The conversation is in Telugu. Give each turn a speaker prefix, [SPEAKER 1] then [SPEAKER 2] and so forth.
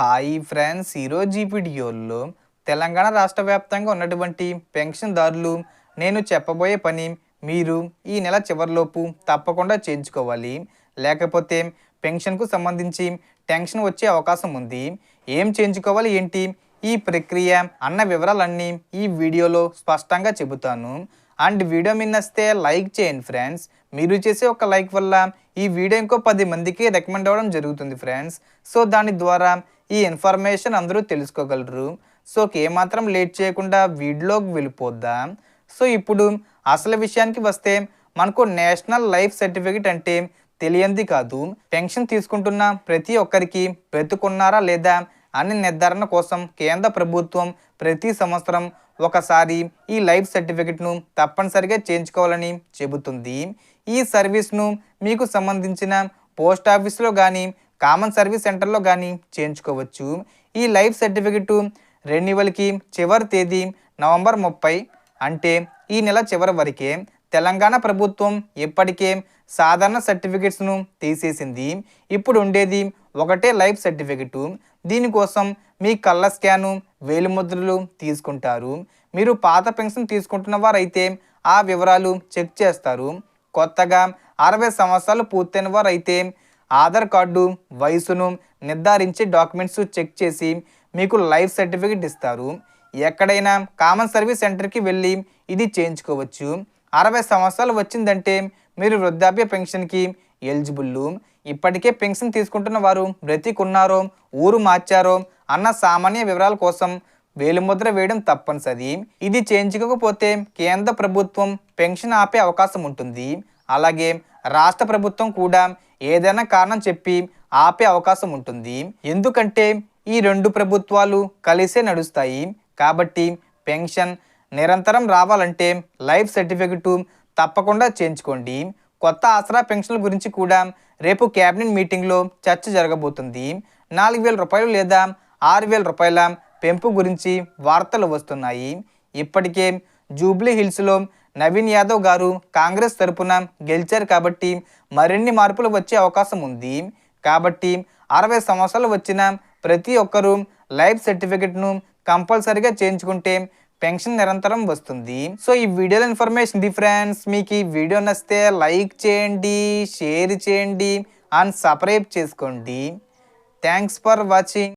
[SPEAKER 1] హాయ్ ఫ్రెండ్స్ ఈరోజు ఈ వీడియోలో తెలంగాణ రాష్ట్ర వ్యాప్తంగా ఉన్నటువంటి పెన్షన్దారులు నేను చెప్పబోయే పని మీరు ఈ నెల చివరిలోపు తప్పకుండా చేయించుకోవాలి. లేకపోతే పెన్షన్కు సంబంధించి టెన్షన్ వచ్చే అవకాశం ఉంది. ఏం చేయించుకోవాలి ఏంటి? ఈ ప్రక్రియ అన్న వివరాలన్నీ ఈ వీడియోలో స్పష్టంగా చెబుతాను. అండ్ వీడియో మిన్నస్తే లైక్ చేయండి ఫ్రెండ్స్. మీరు చేసే ఒక లైక్ వల్ల ఈ వీడియో ఇంకో పది మందికి రికమెండ్ అవ్వడం జరుగుతుంది ఫ్రెండ్స్. సో దాని ద్వారా ఈ ఇన్ఫర్మేషన్ అందరూ తెలుసుకోగలరు. సో ఏమాత్రం లేట్ చేయకుండా వీడియోకి వెళ్ళిపోద్దాం. సో ఇప్పుడు అసలు విషయానికి వస్తే మనకు నేషనల్ లైఫ్ సర్టిఫికేట్ అంటే తెలియంది కాదు. పెన్షన్ తీసుకుంటున్న ప్రతి ఒక్కరికి బ్రతుకున్నారా లేదా అనే నిర్ధారణ కోసం కేంద్ర ప్రభుత్వం ప్రతి సంవత్సరం ఒకసారి ఈ లైఫ్ సర్టిఫికెట్ను తప్పనిసరిగా చేయించుకోవాలని చెబుతుంది. ఈ సర్వీస్ను మీకు సంబంధించిన పోస్ట్ ఆఫీస్లో కానీ కామన్ సర్వీస్ సెంటర్లో కానీ చేయించుకోవచ్చు. ఈ లైఫ్ సర్టిఫికెట్ రెన్యువల్కి చివరి తేదీ నవంబర్ ముప్పై అంటే ఈ నెల చివరి వరకే తెలంగాణ ప్రభుత్వం ఇప్పటికే సాధారణ సర్టిఫికెట్స్ను తీసేసింది. ఇప్పుడు ఉండేది ఒకటే లైఫ్ సర్టిఫికెట్. దీనికోసం మీ కళ్ళ స్కాను వేలిముద్రలు తీసుకుంటారు. మీరు పాత పెన్షన్ తీసుకుంటున్న వారైతే ఆ వివరాలు చెక్ చేస్తారు. కొత్తగా అరవై సంవత్సరాలు పూర్తయిన వారైతే ఆధార్ కార్డు వయసును నిర్ధారించి డాక్యుమెంట్స్ చెక్ చేసి మీకు లైఫ్ సర్టిఫికెట్ ఇస్తారు. ఎక్కడైనా కామన్ సర్వీస్ సెంటర్కి వెళ్ళి ఇది చేయించుకోవచ్చు. అరవై సంవత్సరాలు వచ్చిందంటే మీరు వృద్ధాప్య పెన్షన్కి ఎలిజిబుల్ ఇప్పటికే పెన్షన్ తీసుకుంటున్న వారు బ్రతికున్నారో ఊరు మార్చారో అన్న సామాన్య వివరాల కోసం వేలిముద్ర వేయడం తప్పనిసరి. ఇది చేయించుకోకపోతే కేంద్ర ప్రభుత్వం పెన్షన్ ఆపే అవకాశం ఉంటుంది. అలాగే రాష్ట్ర ప్రభుత్వం కూడా ఏదైనా కారణం చెప్పి ఆపే అవకాశం ఉంటుంది. ఎందుకంటే ఈ రెండు ప్రభుత్వాలు కలిసే నడుస్తాయి. కాబట్టి పెన్షన్ నిరంతరం రావాలంటే లైఫ్ సర్టిఫికెట్ తప్పకుండా చేయించుకోండి. కొత్త ఆసరా పెన్షన్ల గురించి కూడా రేపు క్యాబినెట్ మీటింగ్లో చర్చ జరగబోతుంది. నాలుగు వేల రూపాయలు లేదా ఆరు వేల రూపాయల పెంపు గురించి వార్తలు వస్తున్నాయి. ఇప్పటికే జూబ్లీ హిల్స్లో నవీన్ యాదవ్ గారు కాంగ్రెస్ తరపున గెలిచారు కాబట్టి మరిన్ని మార్పులు వచ్చే అవకాశం ఉంది. కాబట్టి అరవై సంవత్సరాలు వచ్చిన ప్రతి ఒక్కరూ లైఫ్ సర్టిఫికెట్ను కంపల్సరీగా చేయించుకుంటే పెన్షన్ నిరంతరం వస్తుంది. సో ఈ వీడియోలో ఇన్ఫర్మేషన్ ఇది ఫ్రెండ్స్. మీకు ఈ వీడియో నచ్చితే లైక్ చేయండి షేర్ చేయండి అండ్ సబ్స్క్రైబ్ చేసుకోండి. Thanks for watching.